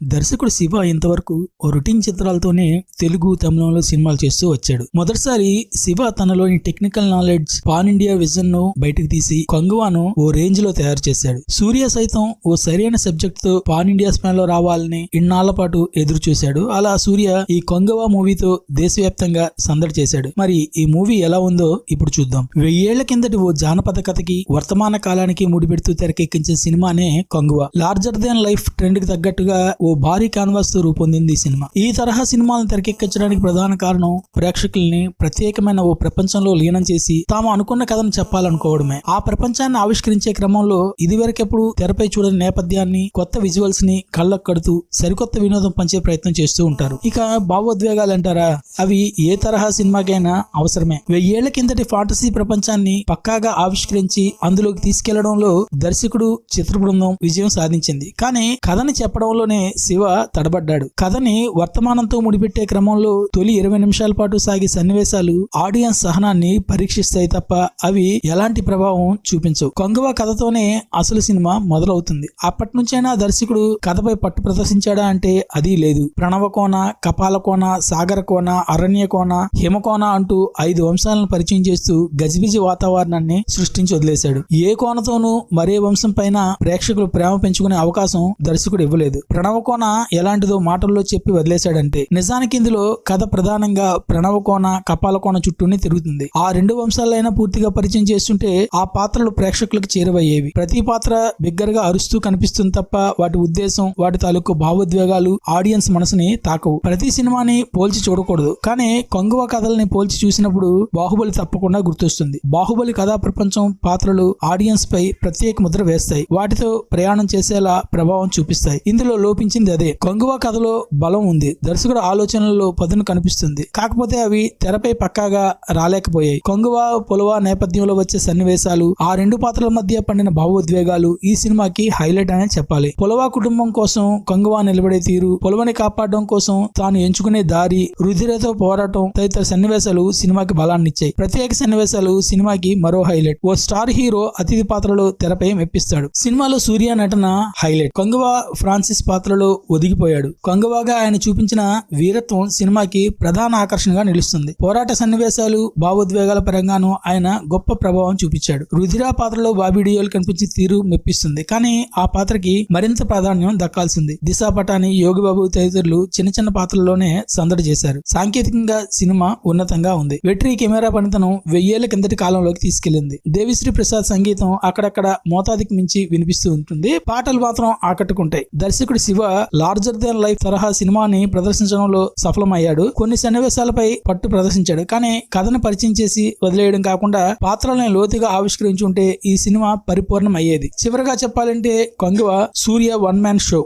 దర్శకుడు శివ ఇంతవరకు ఓ రొటీన్ చిత్రాలతోనే తెలుగు తమిళంలో సినిమాలు చేస్తూ వచ్చాడు. మొదటిసారి శివ తనలోని టెక్నికల్ నాలెడ్జ్ పాన్ ఇండియా విజన్ను బయటకు తీసి కంగువాను ఓ రేంజ్లో తయారు చేశాడు. సూర్య సైతం ఓ సరైన సబ్జెక్ట్తో పాన్ ఇండియా స్పాన్లో రావాలని ఇన్నాళ్ళ పాటు ఎదురు చూశాడు అలా సూర్య ఈ కొంగవా మూవీతో దేశవ్యాప్తంగా సందడి చేశాడు. మరి ఈ మూవీ ఎలా ఉందో ఇప్పుడు చూద్దాం. వెయ్యేళ్ళ కిందటి ఓ జానపద కథకి వర్తమాన కాలానికి ముడిపెడుతూ తెరకెక్కించిన సినిమానే కొంగువా. లార్జర్ దాన్ లైఫ్ ట్రెండ్కి తగ్గట్టుగా ఓ ఓ భారీ కాన్వాస్తో రూపొందింది ఈ సినిమా. ఈ తరహా సినిమాలను తెరకెక్కించడానికి ప్రధాన కారణం ప్రేక్షకుల్ని ప్రత్యేకమైన ఓ ప్రపంచంలో లీనం చేసి తాము అనుకున్న కథను చెప్పాలనుకోవడమే. ఆ ప్రపంచాన్ని ఆవిష్కరించే క్రమంలో ఇదివరకెప్పుడు తెరపై చూడని నేపథ్యాన్ని కొత్త విజువల్స్ని కళ్ళకు కడుతూ సరికొత్త వినోదం పంచే ప్రయత్నం చేస్తూ ఉంటారు. ఇక భావోద్వేగాలు అంటారా? అవి ఏ తరహా సినిమాకైనా అవసరమే. వెయ్యేళ్ళ కిందటి ఫాంటసీ ప్రపంచాన్ని పక్కాగా ఆవిష్కరించి అందులోకి తీసుకెళ్ళడంలో దర్శకుడు చిత్ర బృందం విజయం సాధించింది. కానీ కథని చెప్పడంలోనే శివ తడబడ్డాడు. కథని వర్తమానంతో ముడిపెట్టే క్రమంలో తొలి ఇరవై నిమిషాల పాటు సాగే సన్నివేశాలు ఆడియన్స్ సహనాన్ని పరీక్షిస్తాయి తప్ప అవి ఎలాంటి ప్రభావం చూపించవు. కొంగవ కథతోనే అసలు సినిమా మొదలవుతుంది. అప్పటి నుంచైనా దర్శకుడు కథపై పట్టు ప్రదర్శించాడా అంటే అది లేదు. ప్రణవకోన కపాలకోన సాగరకోన అరణ్యకోన హిమకోన అంటూ ఐదు వంశాలను పరిచయం చేస్తూ గజిబిజి వాతావరణాన్ని సృష్టించి వదిలేశాడు. ఏ కోనతోనూ మరే వంశం పైన ప్రేక్షకులు ప్రేమ పెంచుకునే అవకాశం దర్శకుడు ఇవ్వలేదు. ప్రణవకోన ఎలాంటిదో మాటల్లో చెప్పి వదిలేశాడంటే నిజానికి ఇందులో కథ ప్రధానంగా ప్రణవకోన కపాలకోన చుట్టూనే తిరుగుతుంది. ఆ రెండు వంశాలైనా పూర్తిగా పరిచయం చేస్తుంటే ఆ పాత్రలు ప్రేక్షకులకు చేరువయ్యేవి. ప్రతి పాత్ర బిగ్గరగా అరుస్తూ కనిపిస్తుంది తప్ప వాటి ఉద్దేశం వాటి తాలూకు భావోద్వేగాలు ఆడియన్స్ మనసుని తాకవు. ప్రతి సినిమాని పోల్చి చూడకూడదు. కానీ కొంగువ కథల్ని పోల్చి చూసినప్పుడు బాహుబలి తప్పకుండా గుర్తొస్తుంది. బాహుబలి కథా ప్రపంచం పాత్రలు ఆడియన్స్ పై ప్రత్యేక ముద్ర వేస్తాయి. వాటితో ప్రయాణం చేసేలా ప్రభావం చూపిస్తాయి. ఇందులో లోపించింది అదే. కొంగువ కథలో బలం ఉంది. దర్శకుడు ఆలోచనల్లో పదును కనిపిస్తుంది. కాకపోతే అవి తెరపై పక్కాగా రాలేకపోయాయి. కొంగువ పొలవ నేపథ్యంలో వచ్చే సన్నివేశాలు ఆ రెండు పాత్రల మధ్య పండిన భావోద్వేగాలు ఈ సినిమాకి హైలైట్ అనే చెప్పాలి. పొలవ కుటుంబం కోసం కొంగువ నిలబడే తీరు పొలవని కాపాడడం కోసం తాను ఎంచుకునే దారి రుధిరతో పోరాటం తదితర సన్నివేశాలు సినిమాకి బలాన్ని ఇచ్చాయి. ప్రత్యేక సన్నివేశాలు సినిమాకి మరో హైలైట్. ఓ స్టార్ హీరో అతిథి పాత్రలో తెరపై మెప్పిస్తాడు. సినిమాలో సూర్య నటన హైలైట్. కొంగువ ఫ్రాన్సిస్ పాత్రలో ఒదిగిపోయాడు. కంగువాగా ఆయన చూపించిన వీరత్వం సినిమాకి ప్రధాన ఆకర్షణగా నిలుస్తుంది. పోరాట సన్నివేశాలు భావోద్వేగాల పరంగానూ ఆయన గొప్ప ప్రభావం చూపించాడు. రుధిరా పాత్రలో బాబీ డియోల్ కనిపించే తీరు మెప్పిస్తుంది. కానీ ఆ పాత్రకి మరింత ప్రాధాన్యం దక్కాల్సింది. దిశా పటాని యోగిబాబు తదితరులు చిన్న చిన్న పాత్రల్లోనే సందడి చేశారు. సాంకేతికంగా సినిమా ఉన్నతంగా ఉంది. వెట్రీ కెమెరా పనితనం వెయ్యేళ్ళ కిందటి కాలంలోకి తీసుకెళ్ళింది దేవిశ్రీ ప్రసాద్ సంగీతం అక్కడక్కడ మోతాదికి మించి వినిపిస్తూ ఉంటుంది. పాటలు మాత్రం ఆకట్టుకుంటాయి. దర్శకుడు శివ లార్జర్ దెన్ లైఫ్ తరహా సినిమాని ప్రదర్శించడంలో సఫలమయ్యాడు. కొన్ని సన్నివేశాలపై పట్టు ప్రదర్శించాడు. కానీ కథను పరిచయం చేసి వదిలేయడం కాకుండా పాత్రలను లోతుగా ఆవిష్కరించి ఉంటే ఈ సినిమా పరిపూర్ణం అయ్యేది చివరిగా చెప్పాలంటే కొంగవ సూర్య వన్ మ్యాన్ షో.